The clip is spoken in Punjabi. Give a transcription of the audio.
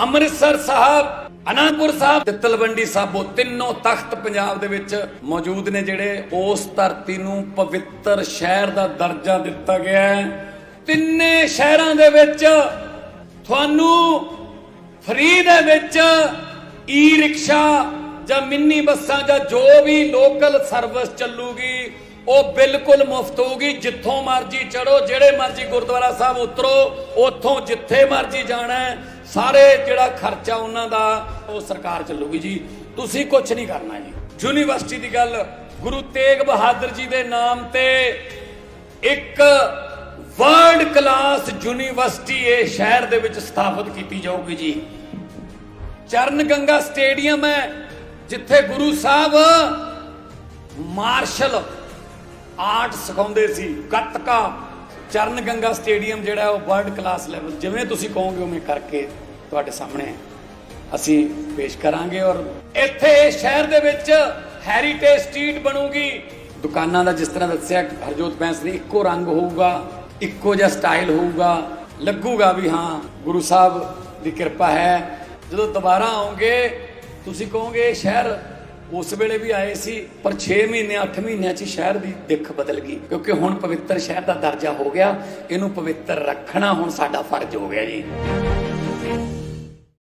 ਅੰਮ੍ਰਿਤਸਰ ਸਾਹਿਬ, ਅਨੰਦਪੁਰ ਸਾਹਿਬ ਤੇ ਤਲਵੰਡੀ ਸਾਬੋ, ਤਿੰਨੋਂ ਤਖਤ ਪੰਜਾਬ ਦੇ ਵਿੱਚ ਮੌਜੂਦ ਨੇ ਜਿਹੜੇ ਉਸ ਧਰਤੀ ਨੂੰ ਪਵਿੱਤਰ ਸ਼ਹਿਰ ਦਾ ਦਰਜਾ ਦਿੱਤਾ ਗਿਆ ਹੈ। ਤਿੰਨੇ ਸ਼ਹਿਰਾਂ ਦੇ ਵਿੱਚ ਤੁਹਾਨੂੰ ਫ੍ਰੀ ਦੇ ਵਿੱਚ ਈ ਰਿਕਸ਼ਾ ਜਾਂ ਮਿੰਨੀ ਬੱਸਾਂ ਜਾਂ ਜੋ ਵੀ ਲੋਕਲ ਸਰਵਿਸ ਚੱਲੂਗੀ, ਉਹ ਬਿਲਕੁਲ ਮੁਫਤ ਹੋਊਗੀ। ਜਿੱਥੋਂ ਮਰਜ਼ੀ ਚੜੋ ਜਿਹੜੇ ਮਰਜ਼ੀ ਗੁਰਦੁਆਰਾ ਸਾਹਿਬ ਉਤਰੋ, ਉੱਥੋਂ ਜਿੱਥੇ ਮਰਜ਼ੀ ਜਾਣਾ ਸਾਰੇ ਜਿਹੜਾ ਖਰਚਾ ਉਹਨਾਂ ਦਾ, ਉਹ ਸਰਕਾਰ ਚੱਲੂਗੀ ਜੀ। ਤੁਸੀਂ ਕੁਝ ਨਹੀਂ ਕਰਨਾ ਜੀ। ਯੂਨੀਵਰਸਿਟੀ ਦੀ ਗੱਲ, ਗੁਰੂ ਤੇਗ ਬਹਾਦਰ ਜੀ ਦੇ ਨਾਮ ਤੇ ਇੱਕ ਵਰਲਡ ਕਲਾਸ ਯੂਨੀਵਰਸਿਟੀ ਇਹ ਸ਼ਹਿਰ ਦੇ ਵਿੱਚ ਸਥਾਪਿਤ ਕੀਤੀ ਜਾਊਗੀ ਜੀ। ਚਰਨ ਗੰਗਾ ਸਟੇਡੀਅਮ ਹੈ, ਜਿੱਥੇ ਗੁਰੂ ਸਾਹਿਬ ਮਾਰਸ਼ਲ ਆਰਟ ਸਿਖਾਉਂਦੇ ਸੀ, ਗੱਤਕਾ ਚਰਨ ਗੰਗਾ ਸਟੇਡੀਅਮ ਜਿਹੜਾ ਉਹ ਵਰਲਡ ਕਲਾਸ ਲੈਵਲ, ਜਿਵੇਂ ਤੁਸੀਂ ਕਹੋਗੇ ਉਵੇਂ ਕਰਕੇ ਤੁਹਾਡੇ ਸਾਹਮਣੇ ਅਸੀਂ ਪੇਸ਼ ਕਰਾਂਗੇ ਔਰ ਇੱਥੇ ਸ਼ਹਿਰ ਦੇ ਵਿੱਚ ਹੈਰੀਟੇਜ ਸਟਰੀਟ ਬਣੂਗੀ। ਦੁਕਾਨਾਂ ਦਾ ਜਿਸ ਤਰ੍ਹਾਂ ਦੱਸਿਆ, ਹਰਜੋਤ ਬੈਂਸ ਨੇ ਇੱਕੋ ਰੰਗ ਹੋਊਗਾ, ਇੱਕੋ ਜਿਹਾ ਸਟਾਈਲ ਹੋਊਗਾ। ਲੱਗੂਗਾ ਵੀ ਹਾਂ, ਗੁਰੂ ਸਾਹਿਬ ਦੀ ਕਿਰਪਾ ਹੈ। ਜਦੋਂ ਦੁਬਾਰਾ ਆਉਂਗੇ, ਤੁਸੀਂ ਕਹੋਗੇ ਇਹ ਸ਼ਹਿਰ ਉਸ ਵੇਲੇ ਵੀ ਆਏ ਸੀ, ਪਰ 6 ਮਹੀਨੇ 8 ਮਹੀਨਿਆਂ 'ਚ ਸ਼ਹਿਰ ਦੀ ਦਿੱਖ ਬਦਲ ਗਈ, ਕਿਉਂਕਿ ਹੁਣ ਪਵਿੱਤਰ ਸ਼ਹਿਰ ਦਾ ਦਰਜਾ ਹੋ ਗਿਆ, ਇਹਨੂੰ ਪਵਿੱਤਰ ਰੱਖਣਾ ਹੁਣ ਸਾਡਾ ਫਰਜ਼ ਹੋ ਗਿਆ ਜੀ।